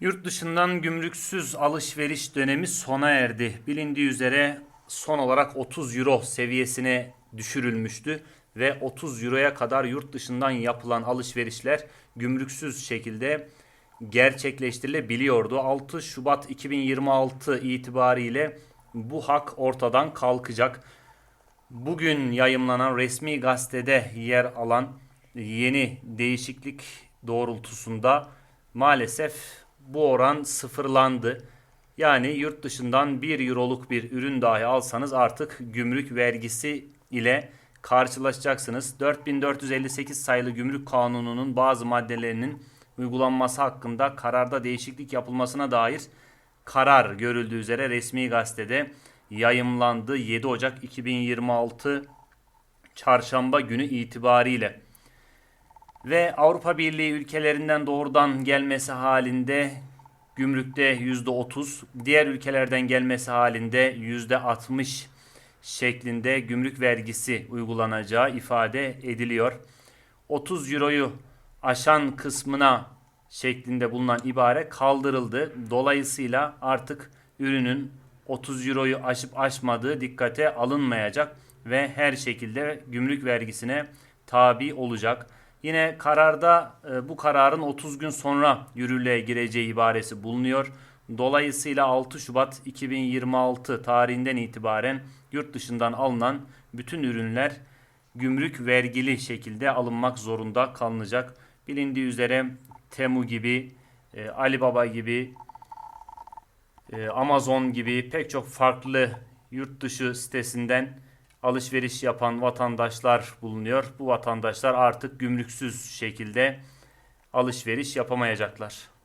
Yurt dışından gümrüksüz alışveriş dönemi sona erdi. Bilindiği üzere son olarak 30 euro seviyesine düşürülmüştü ve 30 euroya kadar yurt dışından yapılan alışverişler gümrüksüz şekilde gerçekleştirilebiliyordu. 6 Şubat 2026 itibariyle bu hak ortadan kalkacak. Bugün yayımlanan resmi gazetede yer alan yeni değişiklik doğrultusunda maalesef bu oran sıfırlandı. Yani yurt dışından 1 euroluk bir ürün dahi alsanız artık gümrük vergisi ile karşılaşacaksınız. 4458 sayılı gümrük kanununun bazı maddelerinin uygulanması hakkında kararda değişiklik yapılmasına dair karar görüldüğü üzere resmi gazetede yayımlandı 7 Ocak 2026 çarşamba günü itibariyle. Ve Avrupa Birliği ülkelerinden doğrudan gelmesi halinde gümrükte %30, diğer ülkelerden gelmesi halinde %60 şeklinde gümrük vergisi uygulanacağı ifade ediliyor. 30 euroyu aşan kısmına şeklinde bulunan ibare kaldırıldı. Dolayısıyla artık ürünün 30 euroyu aşıp aşmadığı dikkate alınmayacak ve her şekilde gümrük vergisine tabi olacak. Yine kararda e, bu kararın 30 gün sonra yürürlüğe gireceği ibaresi bulunuyor. Dolayısıyla 6 Şubat 2026 tarihinden itibaren yurt dışından alınan bütün ürünler gümrük vergili şekilde alınmak zorunda kalınacak. Bilindiği üzere Temu gibi, e, Alibaba gibi, e, Amazon gibi pek çok farklı yurt dışı sitesinden alışveriş yapan vatandaşlar bulunuyor. Bu vatandaşlar artık gümrüksüz şekilde alışveriş yapamayacaklar.